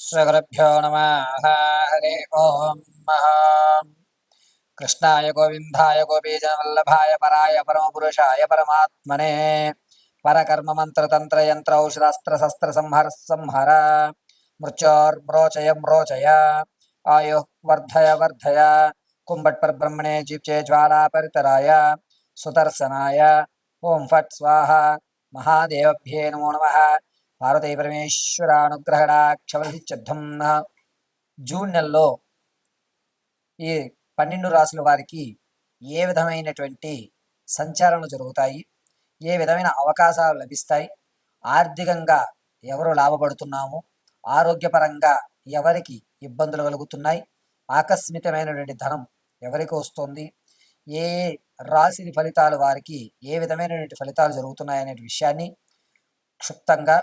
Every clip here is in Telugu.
श्रीगुरुभ्यो नमः। हरे महा। कृष्णाय गोविन्दाय गोपीजनवल्लभाय पराय परमपुरुषाय परमात्मने। परकर्ममन्त्रतन्त्रयन्त्र औषधास्त्रशस्त्रसंहर संहर मृत्योर्म्रोचय म्रोचय आयुः वर्धय वर्धय। कुम्भट्परब्रह्मणे जीप्चे ज्वालापरितराय। सुदर्शनाय। ॐ फट् स्वाहा। महादेवभ्ये नमो नमः। పార్వతీ పరమేశ్వర నా. జూన్ నెలలో ఈ పన్నెండు రాసుల వారికి ఏ విధమైనటువంటి సంచారాలు జరుగుతాయి? ఏ విధమైన అవకాశాలు లభిస్తాయి? ఆర్థికంగా ఎవరు లాభపడుతున్నాము? ఆరోగ్యపరంగా ఎవరికి ఇబ్బందులు కలుగుతున్నాయి? ఆకస్మికమైనటువంటి ధనం ఎవరికి వస్తుంది? ఏ రాశి ఫలితాలు వారికి ఏ విధమైనటువంటి ఫలితాలు జరుగుతున్నాయి అనే విషయాన్ని క్షుప్తంగా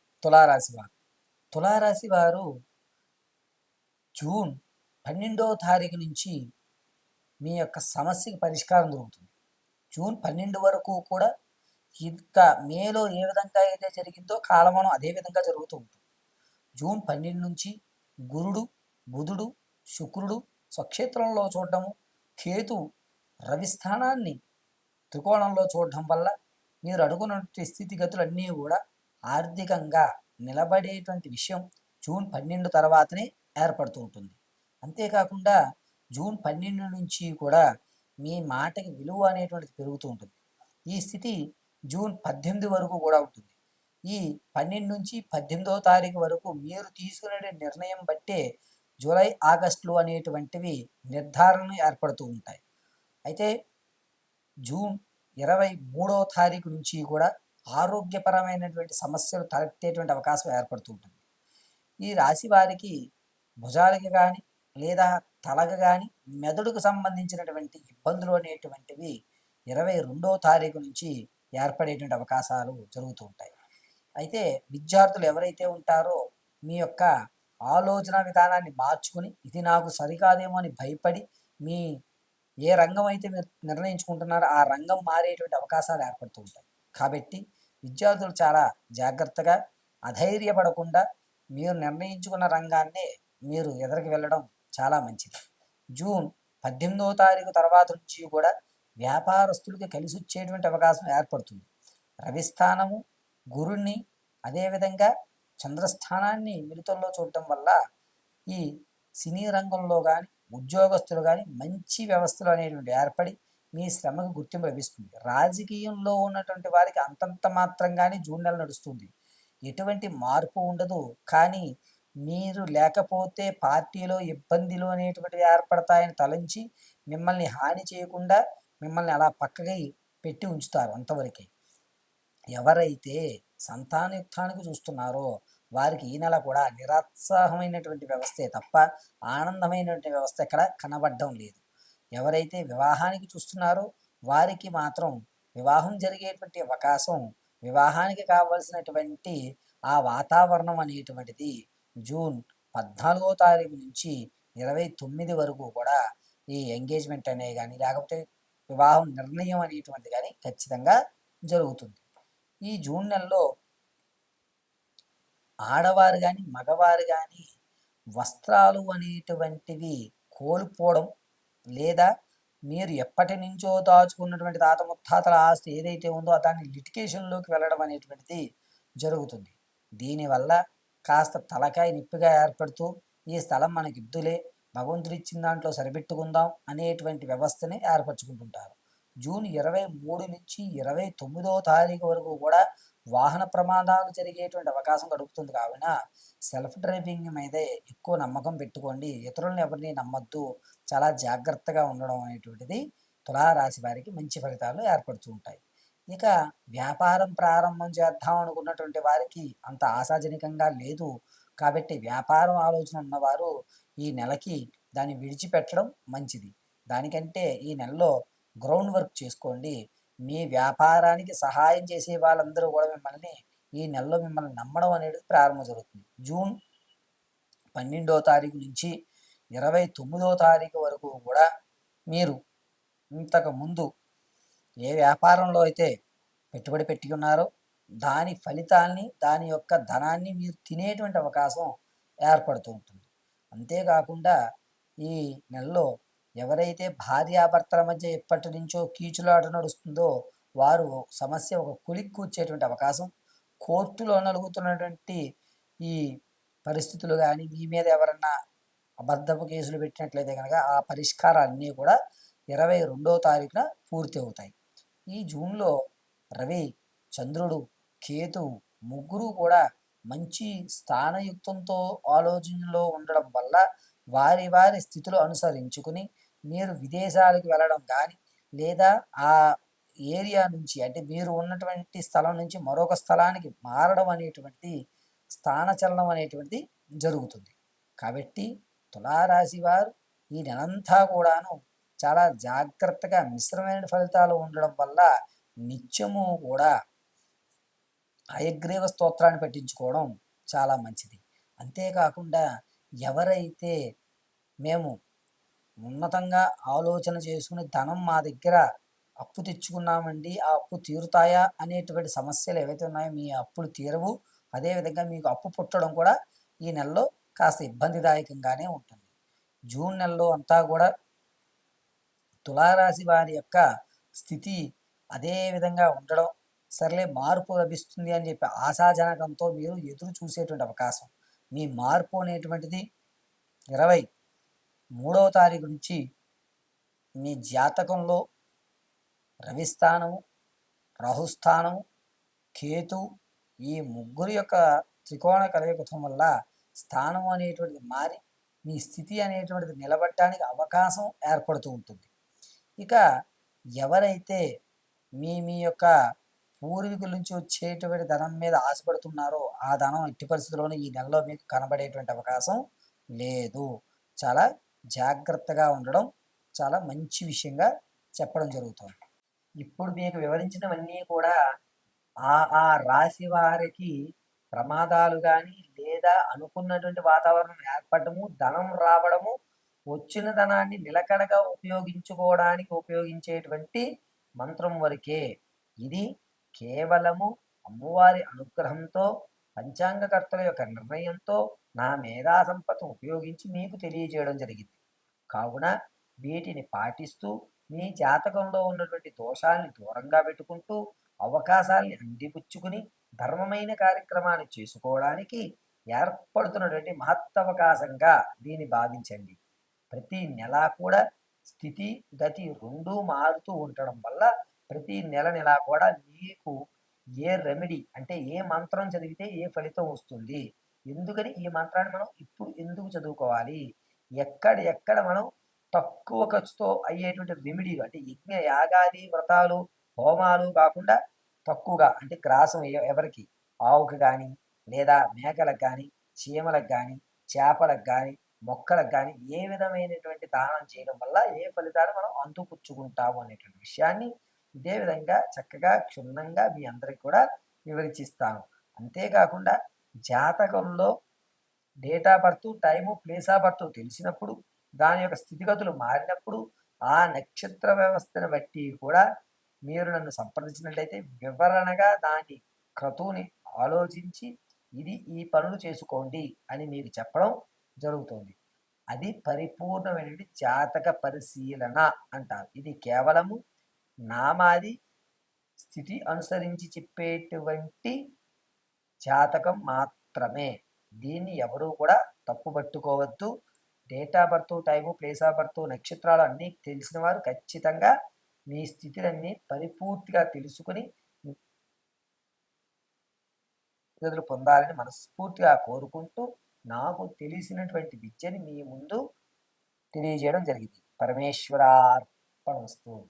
తులారాశి వారు. తులారాశి వారు జూన్ పన్నెండవ తారీఖు నుంచి మీ యొక్క సమస్యకి పరిష్కారం దొరుకుతుంది. జూన్ పన్నెండు వరకు కూడా ఇంకా మేలో ఏ విధంగా అయితే జరిగిందో కాలమానం అదే విధంగా జరుగుతూ ఉంటుంది. జూన్ పన్నెండు నుంచి గురుడు బుధుడు శుక్రుడు స్వక్షేత్రంలో చూడటము కేతు రవి స్థానాన్ని త్రికోణంలో చూడటం వల్ల మీరు అడుగునటువంటి స్థితిగతులన్నీ కూడా ఆర్థికంగా నిలబడేటువంటి విషయం జూన్ పన్నెండు తర్వాతనే ఏర్పడుతూ ఉంటుంది. అంతేకాకుండా జూన్ పన్నెండు నుంచి కూడా మీ మాటకి విలువ అనేటువంటిది పెరుగుతూ ఉంటుంది. ఈ స్థితి జూన్ పద్దెనిమిది వరకు కూడా ఉంటుంది. ఈ పన్నెండు నుంచి పద్దెనిమిదవ తారీఖు వరకు మీరు తీసుకునే నిర్ణయం బట్టే జూలై ఆగస్టులు అనేటువంటివి నిర్ధారణ ఏర్పడుతూ ఉంటాయి. అయితే జూన్ ఇరవై మూడవ తారీఖు నుంచి కూడా ఆరోగ్యపరమైనటువంటి సమస్యలు తలెత్తేటువంటి అవకాశం ఏర్పడుతూ ఉంటుంది ఈ రాశి వారికి భుజాలకి కానీ లేదా తలకి కానీ మెదడుకు సంబంధించినటువంటి ఇబ్బందులు అనేటువంటివి ఇరవై రెండో తారీఖు నుంచి ఏర్పడేటువంటి అవకాశాలు జరుగుతూ ఉంటాయి. అయితే విద్యార్థులు ఎవరైతే ఉంటారో మీ యొక్క ఆలోచన విధానాన్ని మార్చుకుని ఇది నాకు సరికాదేమో అని భయపడి మీ ఏ రంగం అయితే మీరు నిర్ణయించుకుంటున్నారో ఆ రంగం మారేటువంటి అవకాశాలు ఏర్పడుతూ ఉంటాయి. కాబట్టి విద్యార్థులు చాలా జాగ్రత్తగా అధైర్యపడకుండా మీరు నిర్ణయించుకున్న రంగాన్నే మీరు ఎదరికి వెళ్ళడం చాలా మంచిది. జూన్ పద్దెనిమిదవ తారీఖు తర్వాత నుంచి కూడా వ్యాపారస్తులకి కలిసి వచ్చేటువంటి అవకాశం ఏర్పడుతుంది. రవిస్థానము గురుణ్ణి అదేవిధంగా చంద్రస్థానాన్ని మిళితంలో చూడటం వల్ల ఈ సినీ రంగంలో కానీ ఉద్యోగస్తులు కానీ మంచి వ్యవస్థలు అనేటువంటి ఏర్పడి మీ శ్రమకు గుర్తింపు లభిస్తుంది. రాజకీయంలో ఉన్నటువంటి వారికి అంతంత మాత్రంగానే జూన్ నెల నడుస్తుంది. ఎటువంటి మార్పు ఉండదు. కానీ మీరు లేకపోతే పార్టీలో ఇబ్బందులు అనేటువంటివి ఏర్పడతాయని తలంచి మిమ్మల్ని హాని చేయకుండా మిమ్మల్ని అలా పక్కకి పెట్టి ఉంచుతారు అంతవరకే. ఎవరైతే సంతానయుక్తానికి చూస్తున్నారో వారికి ఈ నెల కూడా నిరుత్సాహమైనటువంటి వ్యవస్థే తప్ప ఆనందమైనటువంటి వ్యవస్థ ఇక్కడ కనబడడం లేదు. ఎవరైతే వివాహానికి చూస్తున్నారో వారికి మాత్రం వివాహం జరిగేటువంటి అవకాశం వివాహానికి కావలసినటువంటి ఆ వాతావరణం అనేటువంటిది జూన్ పద్నాలుగో తారీఖు నుంచి ఇరవై తొమ్మిది వరకు కూడా ఈ ఎంగేజ్మెంట్ అనే కానీ లేకపోతే వివాహం నిర్ణయం అనేటువంటిది కానీ ఖచ్చితంగా జరుగుతుంది. ఈ జూన్ నెలలో ఆడవారు కానీ మగవారు కానీ వస్త్రాలు అనేటువంటివి కోల్పోవడం లేదా మీరు ఎప్పటి నుంచో దాచుకున్నటువంటి తాత ముత్తాతల ఆస్తి ఏదైతే ఉందో దాన్ని లిటికేషన్లోకి వెళ్ళడం అనేటువంటిది జరుగుతుంది. దీనివల్ల కాస్త తలకాయ నిప్పిగా ఏర్పడుతూ ఈ స్థలం మనకి ఇద్దులే భగవంతుడు ఇచ్చిన దాంట్లో సరిపెట్టుకుందాం అనేటువంటి వ్యవస్థని ఏర్పరచుకుంటుంటారు. జూన్ ఇరవై మూడు నుంచి ఇరవై తొమ్మిదో తారీఖు వరకు కూడా వాహన ప్రమాదాలు జరిగేటువంటి అవకాశం గడుపుతుంది కావున సెల్ఫ్ డ్రైవింగ్ మీదే ఎక్కువ నమ్మకం పెట్టుకోండి. ఇతరులను ఎవరిని నమ్మద్దు. చాలా జాగ్రత్తగా ఉండడం అనేటువంటిది తులారాశి వారికి మంచి ఫలితాలు ఏర్పడుతూ ఉంటాయి. ఇక వ్యాపారం ప్రారంభం చేద్దాం అనుకున్నటువంటి వారికి అంత ఆశాజనకంగా లేదు. కాబట్టి వ్యాపారం ఆలోచన ఉన్నవారు ఈ నెలకి దాన్ని విడిచిపెట్టడం మంచిది. దానికంటే ఈ నెలలో గ్రౌండ్ వర్క్ చేసుకోండి. మీ వ్యాపారానికి సహాయం చేసే వాళ్ళందరూ కూడా మిమ్మల్ని ఈ నెలలో మిమ్మల్ని నమ్మడం అనేది ప్రారంభం జరుగుతుంది. జూన్ పన్నెండో తారీఖు నుంచి ఇరవై తొమ్మిదో తారీఖు వరకు కూడా మీరు ఇంతకు ముందు ఏ వ్యాపారంలో అయితే పెట్టుబడి పెట్టి ఉన్నారో దాని ఫలితాల్ని దాని యొక్క ధనాన్ని మీరు తినేటువంటి అవకాశం ఏర్పడుతూ ఉంటుంది. అంతేకాకుండా ఈ నెలలో ఎవరైతే భార్యాభర్తల మధ్య ఎప్పటి నుంచో కీచులాట నడుస్తుందో వారు సమస్య ఒక కులికి కూర్చేటువంటి అవకాశం. కోర్టులో నలుగుతున్నటువంటి ఈ పరిస్థితులు కానీ మీ మీద ఎవరన్నా అబద్ధపు కేసులు పెట్టినట్లయితే కనుక ఆ పరిష్కారాలన్నీ కూడా ఇరవై రెండో తారీఖున పూర్తి అవుతాయి. ఈ జూన్లో రవి చంద్రుడు కేతు ముగ్గురు కూడా మంచి స్థానయుక్తంతో ఆలోచనలో ఉండడం వల్ల వారి వారి స్థితులు అనుసరించుకుని మీరు విదేశాలకు వెళ్ళడం కానీ లేదా ఆ ఏరియా నుంచి అంటే మీరు ఉన్నటువంటి స్థలం నుంచి మరొక స్థలానికి మారడం అనేటువంటి స్థానచలనం అనేటువంటి జరుగుతుంది. కాబట్టి తులారాశి వారు ఈ నెలంతా కూడాను చాలా జాగ్రత్తగా మిశ్రమైన ఫలితాలు ఉండడం వల్ల నిత్యము కూడా అయగ్రీవ స్తోత్రాన్ని పెట్టించుకోవడం చాలా మంచిది. అంతేకాకుండా ఎవరైతే మేము ఉన్నతంగా ఆలోచన చేసుకుని ధనం మా దగ్గర అప్పు తెచ్చుకున్నామండి ఆ అప్పు తీరుతాయా అనేటువంటి సమస్యలు ఏవైతే ఉన్నాయో మీ అప్పులు తీరవు. అదేవిధంగా మీకు అప్పు పుట్టడం కూడా ఈ నెలలో కాస్త ఇబ్బందిదాయకంగానే ఉంటుంది. జూన్ నెలలో అంతా కూడా తులారాశి వారి యొక్క స్థితి అదే విధంగా ఉండడం సర్లే మార్పు లభిస్తుంది అని చెప్పి ఆశాజనకంతో మీరు ఎదురు చూసేటువంటి అవకాశం. మీ మార్పు అనేటువంటిది ఇరవై మూడవ తారీఖు నుంచి మీ జాతకంలో రవిస్థానము రాహుస్థానము కేతు ఈ ముగ్గురు యొక్క త్రికోణ కలయికతం వల్ల స్థానం అనేటువంటిది మారి మీ స్థితి అనేటువంటిది నిలబడటానికి అవకాశం ఏర్పడుతూ ఉంటుంది. ఇక ఎవరైతే మీ మీ యొక్క పూర్వీకుల నుంచి వచ్చేటువంటి ధనం మీద ఆశపడుతున్నారో ఆ ధనం ఎట్టి పరిస్థితుల్లోనూ ఈ నెలలో మీకు కనబడేటువంటి అవకాశం లేదు. చాలా జాగ్రత్తగా ఉండడం చాలా మంచి విషయంగా చెప్పడం జరుగుతుంది. ఇప్పుడు మీకు వివరించినవన్నీ కూడా ఆ ఆ రాశి వారికి ప్రమాదాలు కానీ లేదా అనుకున్నటువంటి వాతావరణం ఏర్పడము ధనం రావడము వచ్చిన ధనాన్ని నిలకడగా ఉపయోగించుకోవడానికి ఉపయోగించేటువంటి మంత్రం వరకే. ఇది కేవలము అమ్మవారి అనుగ్రహంతో పంచాంగకర్తల యొక్క నిర్ణయంతో నా మేధా సంపద ఉపయోగించి మీకు తెలియజేయడం జరిగింది. కావున వీటిని పాటిస్తూ మీ జాతకంలో ఉన్నటువంటి దోషాల్ని దూరంగా పెట్టుకుంటూ అవకాశాల్ని అందిపుచ్చుకుని ధర్మమైన కార్యక్రమాన్ని చేసుకోవడానికి ఏర్పడుతున్నటువంటి మహత్తవకాశంగా దీన్ని భావించండి. ప్రతి నెల కూడా స్థితి గతి రెండూ మారుతూ ఉండడం వల్ల ప్రతి నెల నెల కూడా మీకు ఏ రెమెడీ అంటే ఏ మంత్రం చదివితే ఏ ఫలితం వస్తుంది? ఎందుకని ఈ మంత్రాన్ని మనం ఇప్పుడు ఎందుకు చదువుకోవాలి? ఎక్కడ ఎక్కడ మనం తక్కువ ఖర్చుతో అయ్యేటువంటి రెమెడీలు అంటే యజ్ఞ యాగాది వ్రతాలు హోమాలు కాకుండా తక్కువగా అంటే గ్రాసం ఎవరికి? ఆవుకి కానీ లేదా మేకలకు కానీ చీమలకు కానీ చేపలకు కానీ మొక్కలకు కానీ ఏ విధమైనటువంటి దానం చేయడం వల్ల ఏ ఫలితాలు మనం అందుపుచ్చుకుంటాము అనేటువంటి విషయాన్ని ఇదే విధంగా చక్కగా క్షుణ్ణంగా మీ అందరికి కూడా వివరించిస్తాను. అంతేకాకుండా జాతకంలో date of birth time place of birth తెలిసినప్పుడు దాని యొక్క స్థితిగతులు మారినప్పుడు ఆ నక్షత్ర వ్యవస్థను బట్టి కూడా మీరు నన్ను సంప్రదించినట్లయితే వివరణగా దాని క్రతువుని ఆలోచించి ఇది ఈ పనులు చేసుకోండి అని మీకు చెప్పడం జరుగుతుంది. అది పరిపూర్ణమైనటువంటి జాతక పరిశీలన అంటారు. ఇది కేవలము నామాది స్థితి అనుసరించి చెప్పేటువంటి జాతకం మాత్రమే. దీన్ని ఎవరూ కూడా తప్పు పట్టుకోవద్దు. Date of birth time place of birth నక్షత్రాలు అన్నీ తెలిసిన వారు ఖచ్చితంగా మీ స్థితిలన్నీ పరిపూర్తిగా తెలుసుకుని గదులు పొందాలని మనస్ఫూర్తిగా కోరుకుంటూ నాకు తెలిసినటువంటి విద్యని మీ ముందు తెలియజేయడం జరిగింది. పరమేశ్వరార్పణ వస్తువు.